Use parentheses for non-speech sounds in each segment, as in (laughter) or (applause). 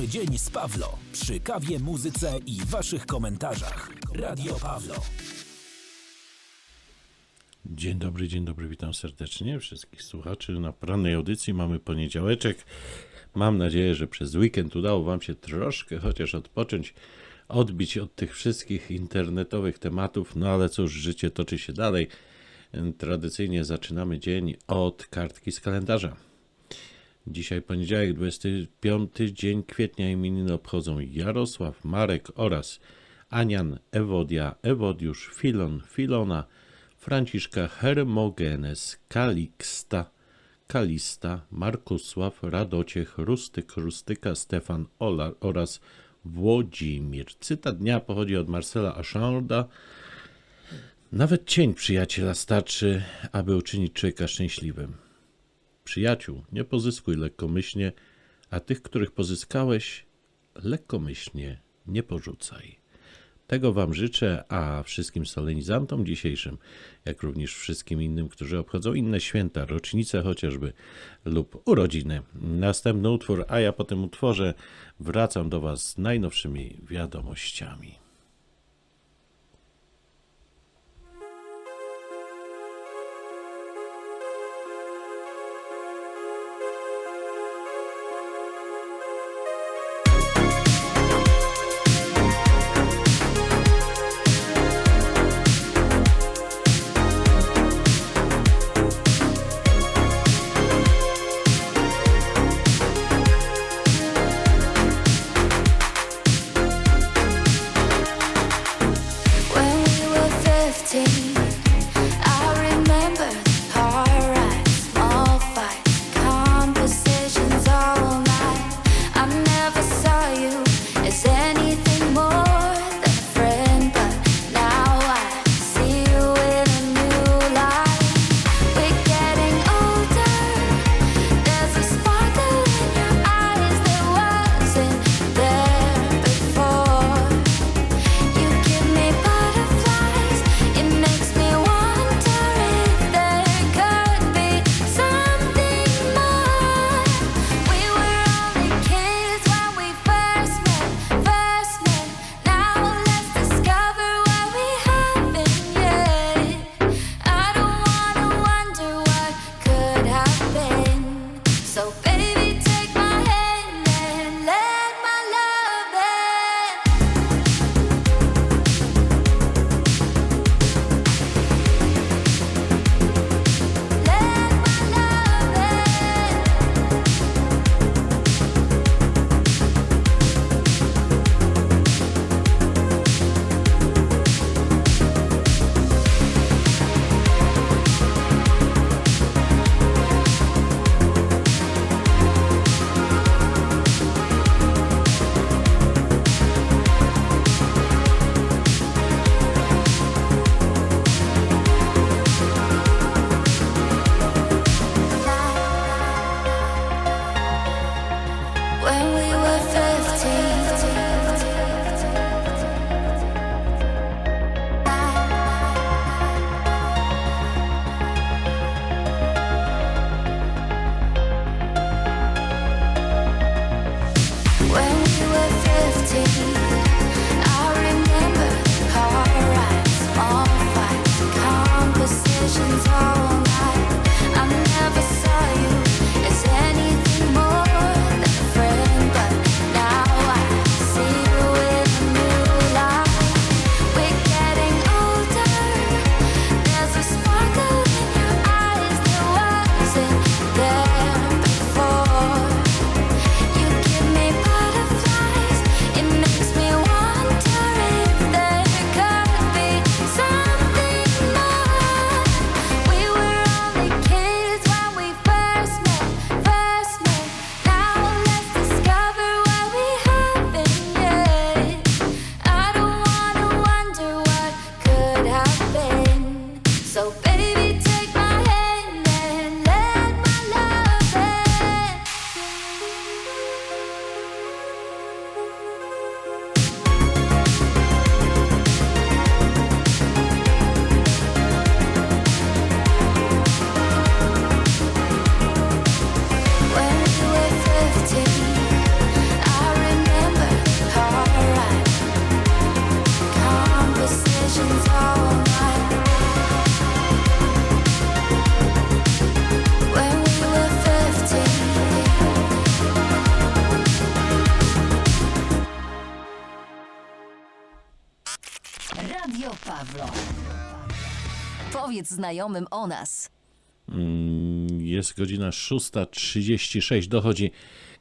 Witamy dzień z Pawlo przy kawie, muzyce i waszych komentarzach. Radio Pawlo. Dzień dobry, dzień dobry, witam serdecznie wszystkich słuchaczy. Na porannej audycji mamy poniedziałeczek. Mam nadzieję, że przez weekend udało Wam się troszkę chociaż odpocząć, odbić od tych wszystkich internetowych tematów, no ale cóż, życie toczy się dalej. Tradycyjnie zaczynamy dzień od kartki z kalendarza. Dzisiaj poniedziałek, 25 dzień kwietnia imieniny obchodzą Jarosław, Marek oraz Anian, Ewodia, Ewodiusz, Filon, Filona, Franciszka, Hermogenes, Kaliksta, Kalista, Markusław, Radociech, Rustyk, Rustyka, Stefan Olar oraz Włodzimir. Cytat dnia pochodzi od Marcela Acharda. Nawet cień przyjaciela starczy, aby uczynić człowieka szczęśliwym. Przyjaciół nie pozyskuj lekkomyślnie, a tych, których pozyskałeś, lekkomyślnie nie porzucaj. Tego Wam życzę, a wszystkim solenizantom dzisiejszym, jak również wszystkim innym, którzy obchodzą inne święta, rocznice chociażby lub urodziny. Następny utwór, a ja po tym utworze wracam do Was z najnowszymi wiadomościami. Powiedz znajomym o nas. Mm, Jest godzina 6.36. Dochodzi.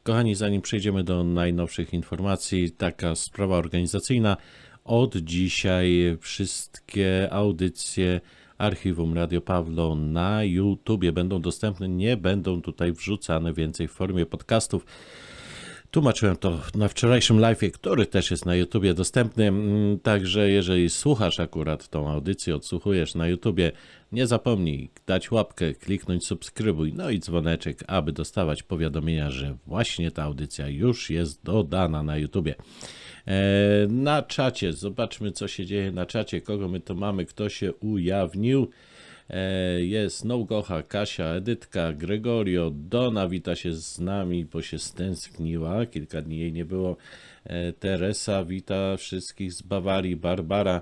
Kochani, zanim przejdziemy do najnowszych informacji, taka sprawa organizacyjna. Od dzisiaj wszystkie audycje archiwum Radio Pawlo na YouTubie będą dostępne. Nie będą tutaj wrzucane więcej w formie podcastów. Tłumaczyłem to na wczorajszym live'ie, który też jest na YouTubie dostępny. Mm, Także jeżeli słuchasz akurat tą audycję, odsłuchujesz na YouTubie, nie zapomnij dać łapkę, kliknąć subskrybuj, no i dzwoneczek, aby dostawać powiadomienia, że właśnie ta audycja już jest dodana na YouTubie. E, Na czacie, zobaczmy co się dzieje na czacie, kogo my tu mamy, kto się ujawnił. Jest Nougocha, Kasia, Edytka, Gregorio, Dona wita się z nami, bo się stęskniła, kilka dni jej nie było. E, Teresa wita wszystkich z Bawarii, Barbara,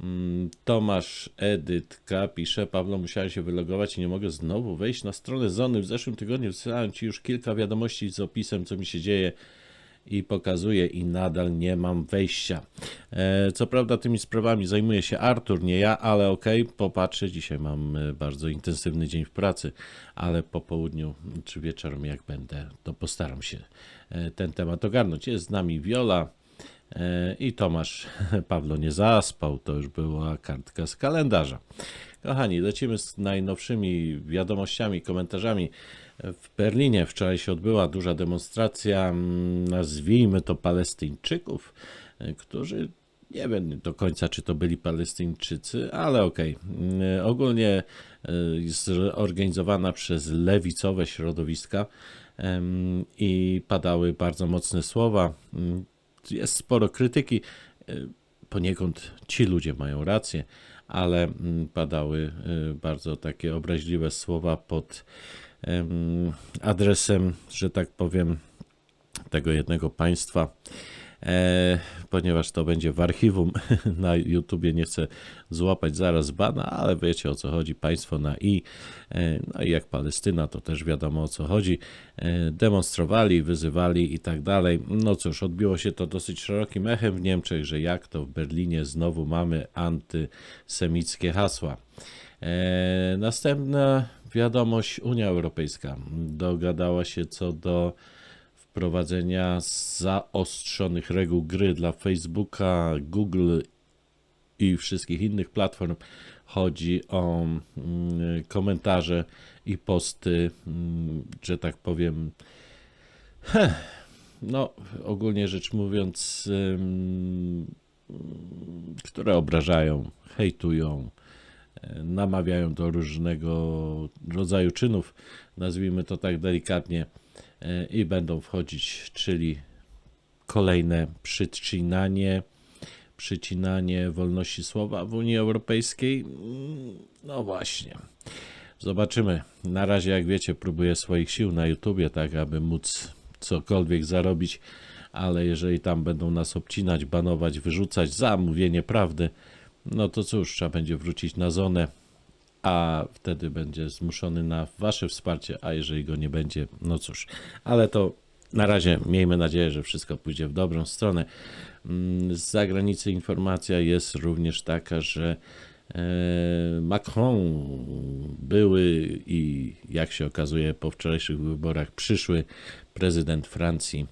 mm, Tomasz, Edytka pisze, Pawlo musiałem się wylogować i nie mogę znowu wejść na stronę Zony. W zeszłym tygodniu wysłałem Ci już kilka wiadomości z opisem, co mi się dzieje i pokazuje i nadal nie mam wejścia. E, co prawda tymi sprawami zajmuje się Artur, nie ja, ale okej, popatrzę. Dzisiaj mam e, bardzo intensywny dzień w pracy, ale po południu czy wieczorem jak będę, to postaram się e, ten temat ogarnąć. Jest z nami Wiola i Tomasz. (laughs) Pawlo nie zaspał, to już była kartka z kalendarza. Kochani, lecimy z najnowszymi wiadomościami, komentarzami. W Berlinie wczoraj się odbyła duża demonstracja, mm, nazwijmy to Palestyńczyków, e, którzy nie wiem do końca, czy to byli Palestyńczycy, ale okej. Mm, Ogólnie e, zorganizowana przez lewicowe środowiska i padały bardzo mocne słowa. Mm, Jest sporo krytyki. e, Poniekąd ci ludzie mają rację, ale mm, padały e, bardzo takie obraźliwe słowa pod adresem, że tak powiem, tego jednego państwa, e, ponieważ to będzie w archiwum (laughs) na YouTubie, nie chcę złapać zaraz bana, ale wiecie o co chodzi, państwo na i, e, no i jak Palestyna, to też wiadomo o co chodzi, e, demonstrowali, wyzywali i tak dalej. No cóż, odbiło się to dosyć szerokim echem w Niemczech, że jak to w Berlinie znowu mamy antysemickie hasła. Następna wiadomość, Unia Europejska dogadała się co do wprowadzenia zaostrzonych reguł gry dla Facebooka, Google i wszystkich innych platform. Chodzi o mm, komentarze i posty, mm, że tak powiem, heh, no ogólnie rzecz mówiąc, które obrażają, hejtują, namawiają do różnego rodzaju czynów, nazwijmy to tak delikatnie, e, i będą wchodzić, czyli kolejne przycinanie, przycinanie wolności słowa w Unii Europejskiej. Mm, No właśnie. Zobaczymy. Na razie, jak wiecie, próbuję swoich sił na YouTubie, tak aby móc cokolwiek zarobić, ale jeżeli tam będą nas obcinać, banować, wyrzucać za mówienie prawdy, no to cóż, trzeba będzie wrócić na zonę, a wtedy będzie zmuszony na wasze wsparcie, a jeżeli go nie będzie, no cóż, ale to na razie miejmy nadzieję, że wszystko pójdzie w dobrą stronę. Mm, Z zagranicy informacja jest również taka, że e, Macron były i jak się okazuje po wczorajszych wyborach przyszły prezydent Francji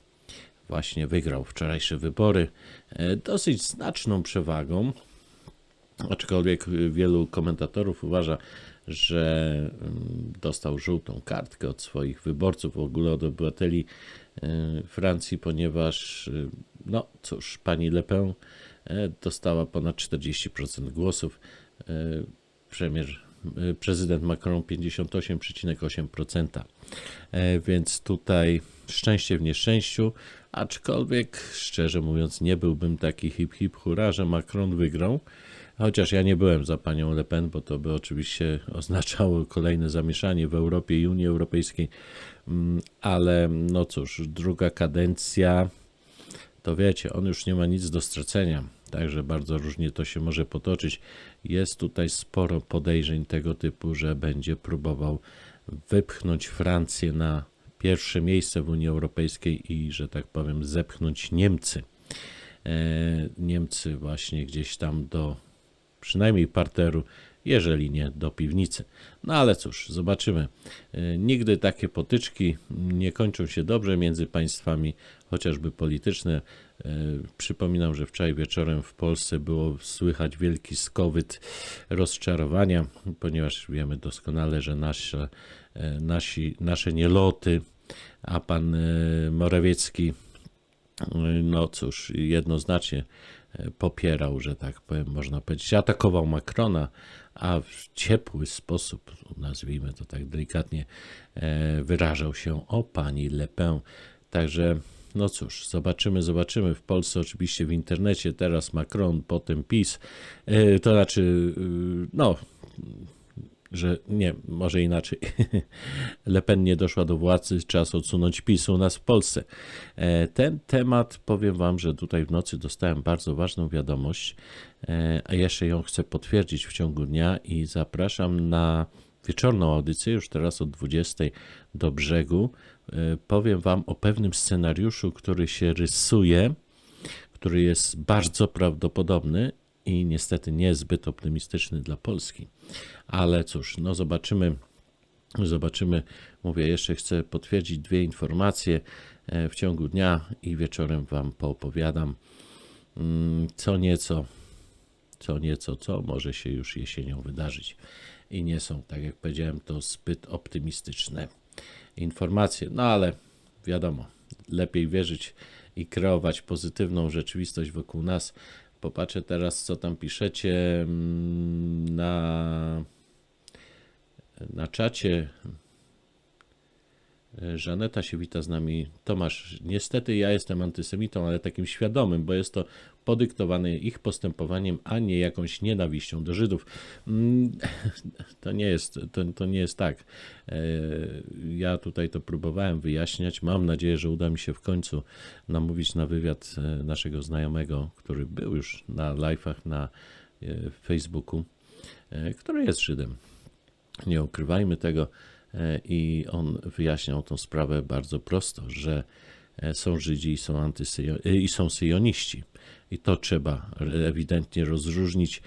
właśnie wygrał wczorajsze wybory e, dosyć znaczną przewagą. Aczkolwiek wielu komentatorów uważa, że mm, dostał żółtą kartkę od swoich wyborców, w ogóle od obywateli e, Francji, ponieważ, e, no cóż, pani Le Pen e, dostała ponad 40% głosów, premier, prezydent Macron 58,8%. E, Więc tutaj szczęście w nieszczęściu, aczkolwiek szczerze mówiąc nie byłbym taki hip hip hura, że Macron wygrał. Chociaż ja nie byłem za panią Le Pen, bo to by oczywiście (laughs) oznaczało kolejne zamieszanie w Europie i Unii Europejskiej. Mm, Ale no cóż, druga kadencja, to wiecie, on już nie ma nic do stracenia. Także bardzo różnie to się może potoczyć. Jest tutaj sporo podejrzeń tego typu, że będzie próbował wypchnąć Francję na pierwsze miejsce w Unii Europejskiej i, że tak powiem, zepchnąć Niemcy. E, Niemcy właśnie gdzieś tam do przynajmniej parteru, jeżeli nie do piwnicy. No ale cóż, zobaczymy. E, Nigdy takie potyczki nie kończą się dobrze między państwami, chociażby polityczne. E, Przypominam, że wczoraj wieczorem w Polsce było słychać wielki skowyt rozczarowania, ponieważ wiemy doskonale, że nasze, e, nasi, nasze nieloty, a pan Morawiecki no cóż, jednoznacznie popierał, że tak powiem, można powiedzieć, atakował Macrona, a w ciepły sposób, nazwijmy to tak delikatnie, e, wyrażał się o pani Le Pen. Także, no cóż, zobaczymy, zobaczymy. W Polsce oczywiście w internecie teraz Macron, potem PiS, e, to znaczy, y, no, że nie, może inaczej. (laughs) Le Pen nie doszła do władzy, czas odsunąć PiS u nas w Polsce. E, Ten temat, powiem Wam, że tutaj w nocy dostałem bardzo ważną wiadomość, e, a jeszcze ją chcę potwierdzić w ciągu dnia i zapraszam na wieczorną audycję, już teraz od 20 do brzegu. E, Powiem Wam o pewnym scenariuszu, który się rysuje, który jest bardzo prawdopodobny i niestety niezbyt optymistyczny dla Polski. Ale cóż, no zobaczymy. Zobaczymy. Mówię, jeszcze chcę potwierdzić dwie informacje e, w ciągu dnia i wieczorem Wam poopowiadam mm, co nieco, co nieco, co może się już jesienią wydarzyć. I nie są, tak jak powiedziałem, to zbyt optymistyczne informacje. No ale wiadomo, lepiej wierzyć i kreować pozytywną rzeczywistość wokół nas. Popatrzę teraz, co tam piszecie mm, na, na czacie. Żaneta się wita z nami. Tomasz, niestety ja jestem antysemitą, ale takim świadomym, bo jest to podyktowane ich postępowaniem, a nie jakąś nienawiścią do Żydów. Mm, (laughs) To nie jest, to, to nie jest tak. E, Ja tutaj to próbowałem wyjaśniać. Mam nadzieję, że uda mi się w końcu namówić na wywiad e, naszego znajomego, który był już na live'ach na e, Facebooku, który jest Żydem. Nie ukrywajmy tego. E, I on wyjaśniał tą sprawę bardzo prosto, że e, są Żydzi i są, antysyjo- e, i są syjoniści. I to trzeba ewidentnie rozróżnić,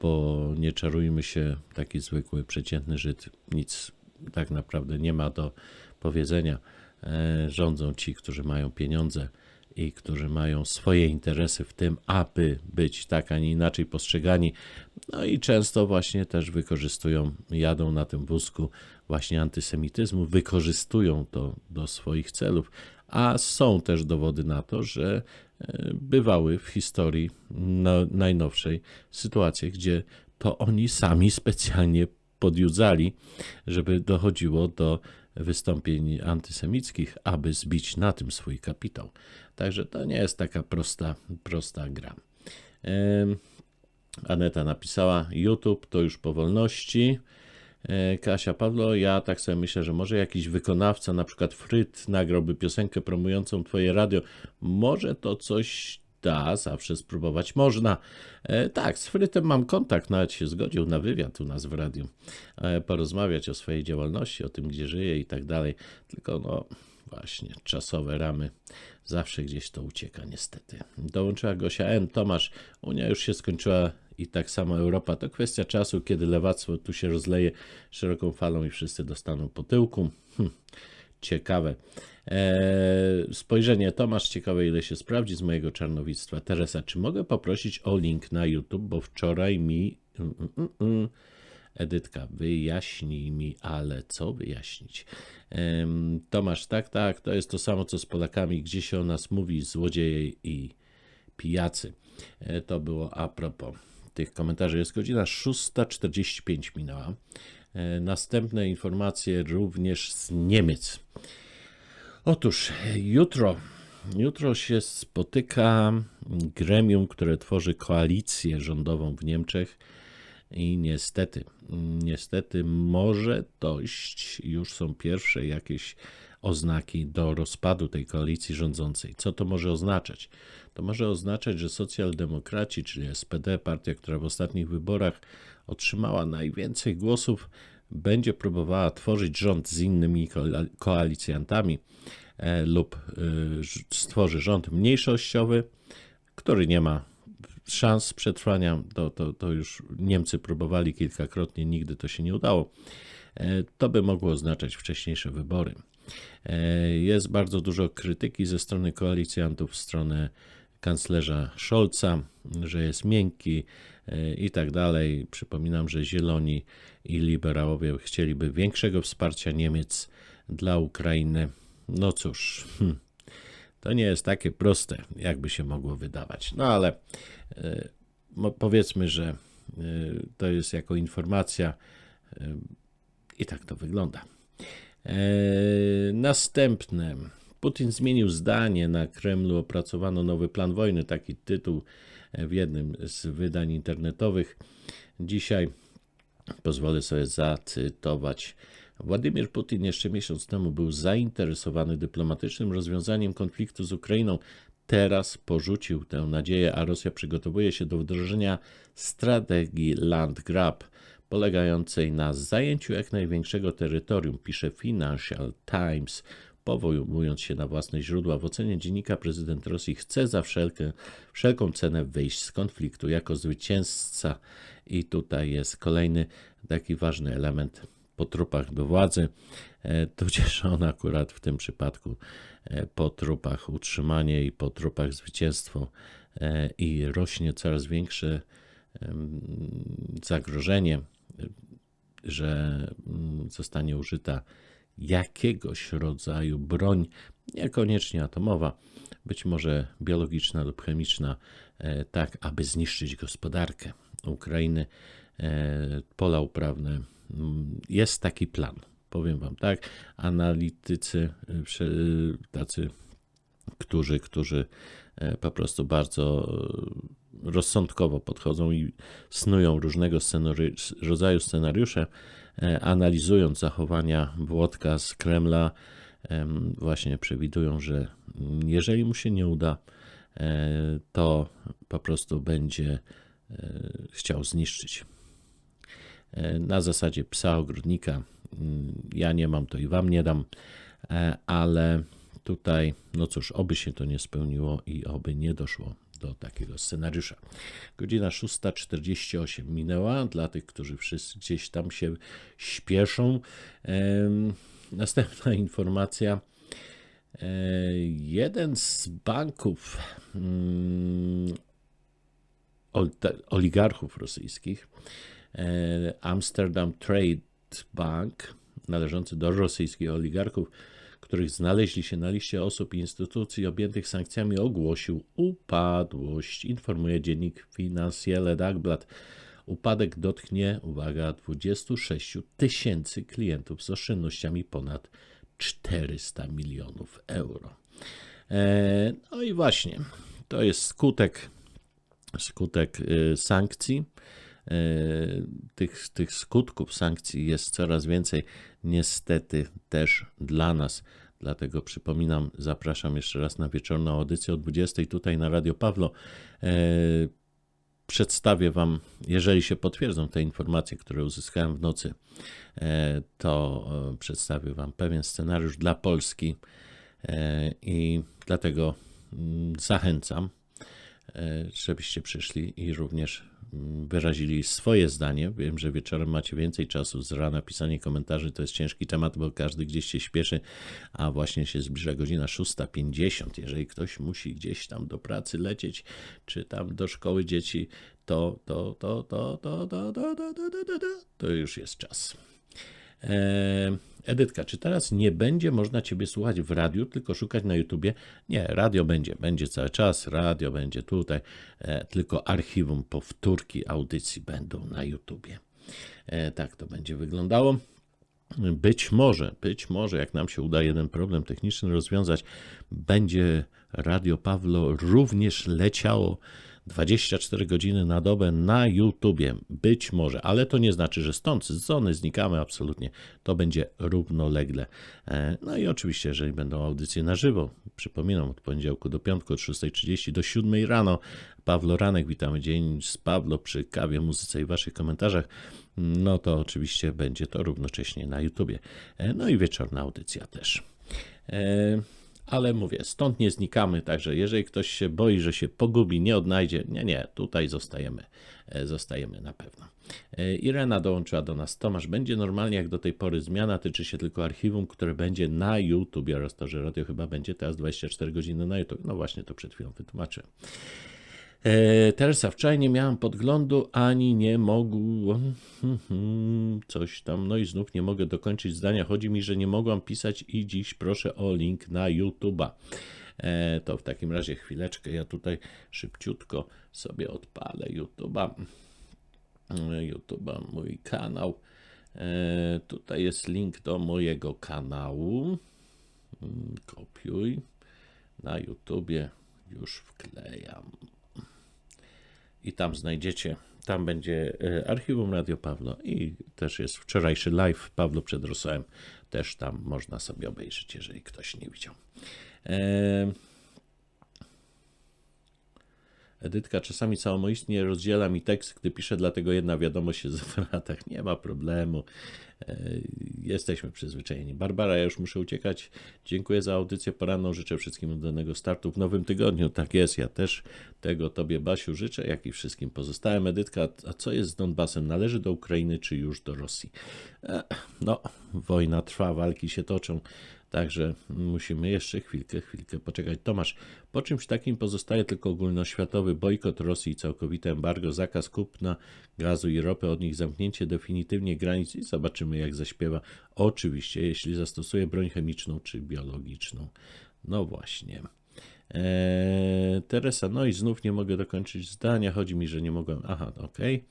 bo nie czarujmy się, taki zwykły, przeciętny Żyd nic tak naprawdę nie ma do powiedzenia. Rządzą ci, którzy mają pieniądze i którzy mają swoje interesy w tym, aby być tak, a nie inaczej postrzegani. No i często właśnie też wykorzystują, jadą na tym wózku właśnie antysemityzmu, wykorzystują to do swoich celów, a są też dowody na to, że e, bywały w historii no, najnowszej sytuacje, gdzie to oni sami specjalnie podjudzali, żeby dochodziło do wystąpień antysemickich, aby zbić na tym swój kapitał. Także to nie jest taka prosta, prosta gra. Aneta napisała: YouTube to już po wolności. E, Kasia Pawlo, ja tak sobie myślę, że może jakiś wykonawca, na przykład Fryt, nagrałby piosenkę promującą Twoje radio. Może to coś da, zawsze spróbować można. E, tak, z Frytem mam kontakt, nawet się zgodził na wywiad u nas w radiu, e, porozmawiać o swojej działalności, o tym, gdzie żyje i tak dalej. Tylko no, właśnie, czasowe ramy. Zawsze gdzieś to ucieka, niestety. Dołączyła Gosia N. Tomasz, Unia już się skończyła i tak samo Europa. To kwestia czasu, kiedy lewactwo tu się rozleje szeroką falą i wszyscy dostaną po tyłku. Hm, ciekawe. Eee, spojrzenie Tomasz, ciekawe ile się sprawdzi z mojego czarnowictwa. Teresa, czy mogę poprosić o link na YouTube, bo wczoraj mi... Mm, mm, mm, mm. Edytka, wyjaśnij mi, ale co wyjaśnić? Tomasz, tak, tak, to jest to samo co z Polakami, gdzie się o nas mówi złodzieje i pijacy. E, To było a propos tych komentarzy. Jest godzina 6.45 minęła. E, Następne informacje również z Niemiec. Otóż jutro, jutro się spotyka gremium, które tworzy koalicję rządową w Niemczech i niestety, niestety może dojść, już są pierwsze jakieś oznaki do rozpadu tej koalicji rządzącej. Co to może oznaczać? To może oznaczać, że socjaldemokraci, czyli SPD, partia, która w ostatnich wyborach otrzymała najwięcej głosów, będzie próbowała tworzyć rząd z innymi koal- koalicjantami e, lub e, stworzy rząd mniejszościowy, który nie ma szans przetrwania, to, to, to już Niemcy próbowali kilkakrotnie, nigdy to się nie udało. E, To by mogło oznaczać wcześniejsze wybory. E, Jest bardzo dużo krytyki ze strony koalicjantów w stronę kanclerza Scholza, że jest miękki e, i tak dalej. Przypominam, że Zieloni i liberałowie chcieliby większego wsparcia Niemiec dla Ukrainy. No cóż, hm, to nie jest takie proste, jakby się mogło wydawać. No ale e, powiedzmy, że e, to jest jako informacja e, i tak to wygląda. Następne. Putin zmienił zdanie. Na Kremlu opracowano nowy plan wojny. Taki tytuł w jednym z wydań internetowych. Dzisiaj pozwolę sobie zacytować. Władimir Putin jeszcze miesiąc temu był zainteresowany dyplomatycznym rozwiązaniem konfliktu z Ukrainą. Teraz porzucił tę nadzieję, a Rosja przygotowuje się do wdrożenia strategii land grab, polegającej na zajęciu jak największego terytorium, pisze Financial Times, powołując się na własne źródła. W ocenie dziennika prezydent Rosji chce za wszelką cenę wyjść z konfliktu jako zwycięzca. I tutaj jest kolejny taki ważny element po trupach do władzy, e, tudzież (laughs) on akurat w tym przypadku e, po trupach utrzymanie i po trupach zwycięstwo e, i rośnie coraz większe zagrożenie, że mm, zostanie użyta jakiegoś rodzaju broń, niekoniecznie atomowa, być może biologiczna lub chemiczna, tak aby zniszczyć gospodarkę Ukrainy, pola uprawne. Jest taki plan, powiem Wam tak. Analitycy, y, tacy, którzy, którzy e, po prostu bardzo e, rozsądkowo podchodzą i snują różnego rodzaju scenariusze, e, analizując zachowania Włodka z Kremla, em, właśnie przewidują, że jeżeli mu się nie uda, to po prostu będzie chciał zniszczyć. E, Na zasadzie psa ogrodnika. Mm, Ja nie mam to i wam nie dam, e, ale tutaj, no cóż, oby się to nie spełniło i oby nie doszło do takiego scenariusza. Godzina 6.48 minęła. Dla tych, którzy wszyscy gdzieś tam się śpieszą. Em, Następna (laughs) informacja. E, Jeden z banków mm, oligarchów rosyjskich, e, Amsterdam Trade Bank, należący do rosyjskich oligarchów, których znaleźli się na liście osób i instytucji objętych sankcjami, ogłosił upadłość, informuje dziennik Finansielle Dagblad. Upadek dotknie, uwaga, 26 tysięcy klientów z oszczędnościami ponad 400 milionów euro. E, No i właśnie, to jest skutek skutek y, sankcji. Y, Tych, tych skutków sankcji jest coraz więcej, niestety też dla nas. Dlatego przypominam, zapraszam jeszcze raz na wieczorną audycję o 20 tutaj na Radio Pawlo. Y, Przedstawię Wam, jeżeli się potwierdzą te informacje, które uzyskałem w nocy, e, to e, przedstawię Wam pewien scenariusz dla Polski e, i dlatego mm, zachęcam e, żebyście przyszli i również wyrazili swoje zdanie. Wiem, że wieczorem macie więcej czasu z rana pisanie komentarzy. To jest ciężki temat, bo każdy gdzieś się śpieszy, a właśnie się zbliża godzina 6.50. Jeżeli ktoś musi gdzieś tam do pracy lecieć, czy tam do szkoły dzieci, to, to, to, to, to, to, to, to, to, to, to, to, to już jest czas. E, Edytka, czy teraz nie będzie można Ciebie słuchać w radiu, tylko szukać na YouTubie? Nie, radio będzie, będzie cały czas, radio będzie tutaj, e, tylko archiwum, powtórki audycji będą na YouTubie. E, tak to będzie wyglądało. Być może, być może, jak nam się uda jeden problem techniczny rozwiązać, będzie Radio Pawlo również leciało 24 godziny na dobę na YouTubie. Być może, ale to nie znaczy, że stąd z zony znikamy absolutnie. To będzie równolegle. E, No i oczywiście, jeżeli będą audycje na żywo, przypominam, od poniedziałku do piątku, od 6.30 do 7 rano. Pawlo Ranek, witamy dzień z Pawlo przy kawie, muzyce i waszych komentarzach. No to oczywiście będzie to równocześnie na YouTubie. E, No i wieczorna audycja też. Ale mówię, stąd nie znikamy, także jeżeli ktoś się boi, że się pogubi, nie odnajdzie, nie, nie, tutaj zostajemy, e, zostajemy na pewno. E, Irena dołączyła do nas. Tomasz, będzie normalnie jak do tej pory. Zmiana tyczy się tylko archiwum, które będzie na YouTube oraz to, że radio chyba będzie teraz 24 godziny na YouTube. No właśnie, to przed chwilą wytłumaczyłem. E, Teresa, wczoraj nie miałam podglądu, ani nie mogłam. Coś tam, no i znów nie mogę dokończyć zdania. Chodzi mi, że nie mogłam pisać i dziś proszę o link na YouTube'a. E, to w takim razie chwileczkę, ja tutaj szybciutko sobie odpalę YouTube'a. E, YouTube'a, mój kanał. Tutaj jest link do mojego kanału. Kopiuj. Na YouTubie już wklejam i tam znajdziecie, tam będzie e, archiwum Radio Pawlo i też jest wczorajszy live Pawlo przed rosołem, też tam można sobie obejrzeć, jeżeli ktoś nie widział. E, Edytka czasami samoistnie rozdziela mi tekst, gdy piszę, dlatego jedna wiadomość jest w latach. Nie ma problemu. E, Jesteśmy przyzwyczajeni. Barbara, ja już muszę uciekać. Dziękuję za audycję poranną. Życzę wszystkim udanego startu w nowym tygodniu. Tak jest, ja też tego Tobie, Basiu, życzę, jak i wszystkim pozostałym. Edytka, a co jest z Donbasem? Należy do Ukrainy czy już do Rosji? E, No, wojna trwa, walki się toczą. Także musimy jeszcze chwilkę, chwilkę poczekać. Tomasz, po czymś takim pozostaje tylko ogólnoświatowy bojkot Rosji, całkowite embargo, zakaz kupna gazu i ropy, od nich zamknięcie definitywnie granic i zobaczymy jak zaśpiewa. Oczywiście, jeśli zastosuje broń chemiczną czy biologiczną. No właśnie. Eee, Teresa, no i znów nie mogę dokończyć zdania. Chodzi mi, że nie mogłem. Aha, okej.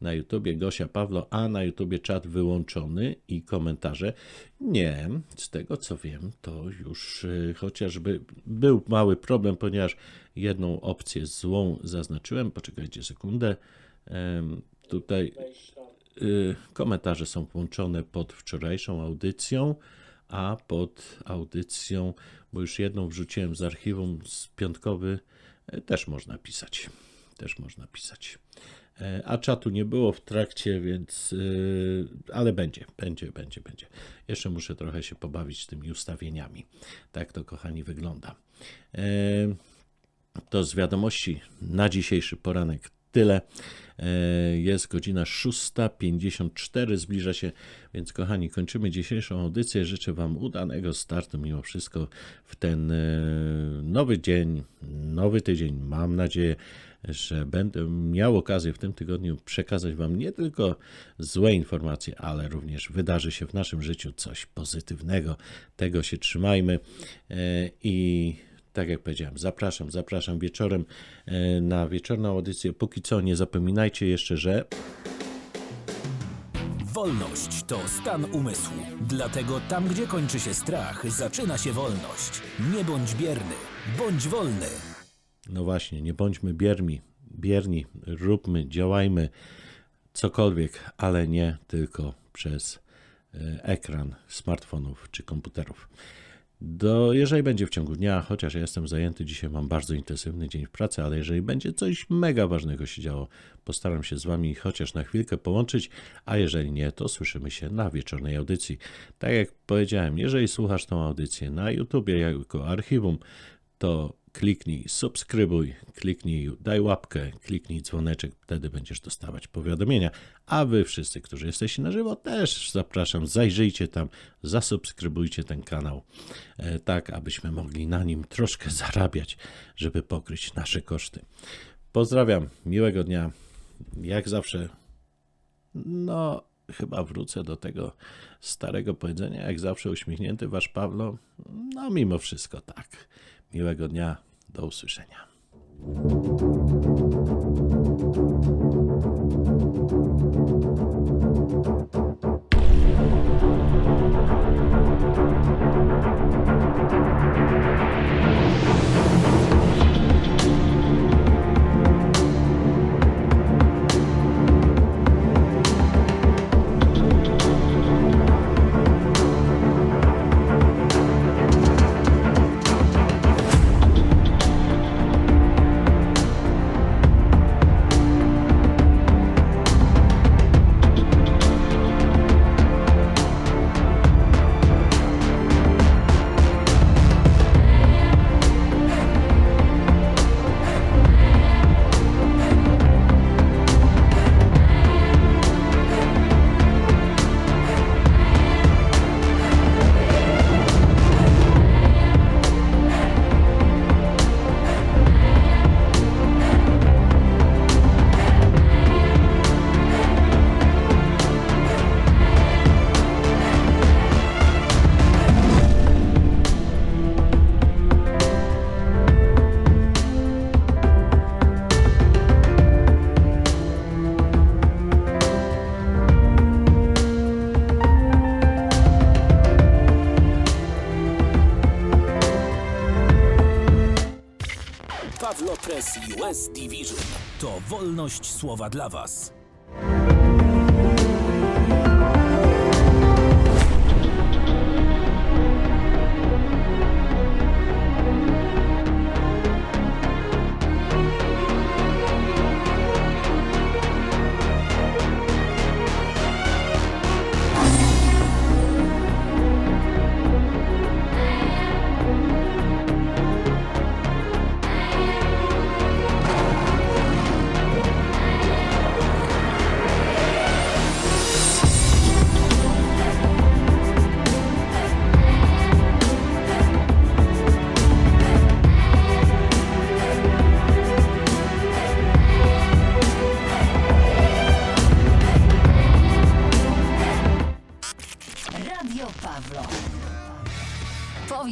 Na YouTubie Gosia Pawlo, a na YouTubie czat wyłączony i komentarze. Nie, z tego co wiem, to już y, chociażby był mały problem, ponieważ jedną opcję złą zaznaczyłem. Poczekajcie sekundę. Tutaj y, komentarze są włączone pod wczorajszą audycją, a pod audycją, bo już jedną wrzuciłem z archiwum z piątkowy, y, też można pisać. Też można pisać. E, A czatu nie było w trakcie, więc. y, Ale będzie, będzie, będzie, będzie. Jeszcze muszę trochę się pobawić z tymi ustawieniami. Tak to, kochani, wygląda. E, To z wiadomości na dzisiejszy poranek tyle. E, Jest godzina 6.54, zbliża się, więc kochani, kończymy dzisiejszą audycję. Życzę Wam udanego startu mimo wszystko w ten e, nowy dzień, nowy tydzień. Mam nadzieję, że będę miał okazję w tym tygodniu przekazać Wam nie tylko złe informacje, ale również wydarzy się w naszym życiu coś pozytywnego. Tego się trzymajmy e, i tak jak powiedziałem, zapraszam, zapraszam wieczorem e, na wieczorną audycję. Póki co nie zapominajcie jeszcze, że Wolność to stan umysłu. Dlatego tam, gdzie kończy się strach, zaczyna się wolność. Nie bądź bierny, bądź wolny. No właśnie, nie bądźmy bierni, bierni, róbmy, działajmy cokolwiek, ale nie tylko przez e, ekran smartfonów czy komputerów. Do, jeżeli będzie w ciągu dnia, chociaż ja jestem zajęty, dzisiaj mam bardzo intensywny dzień w pracy, ale jeżeli będzie coś mega ważnego się działo, postaram się z Wami chociaż na chwilkę połączyć, a jeżeli nie, to słyszymy się na wieczornej audycji. Tak jak powiedziałem, jeżeli słuchasz tą audycję na YouTubie jako archiwum, to kliknij subskrybuj, kliknij daj łapkę, kliknij dzwoneczek, wtedy będziesz dostawać powiadomienia. A wy wszyscy, którzy jesteście na żywo, też zapraszam, zajrzyjcie tam, zasubskrybujcie ten kanał, e, tak abyśmy mogli na nim troszkę (laughs) zarabiać, żeby pokryć nasze koszty. Pozdrawiam, miłego dnia. Jak zawsze, no chyba wrócę do tego starego powiedzenia, jak zawsze uśmiechnięty wasz Pawlo. No mimo wszystko tak. Miłego dnia, do usłyszenia. Przez US Division. To wolność słowa dla Was.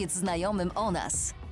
Radio Pawlo. Powiedz znajomym o nas.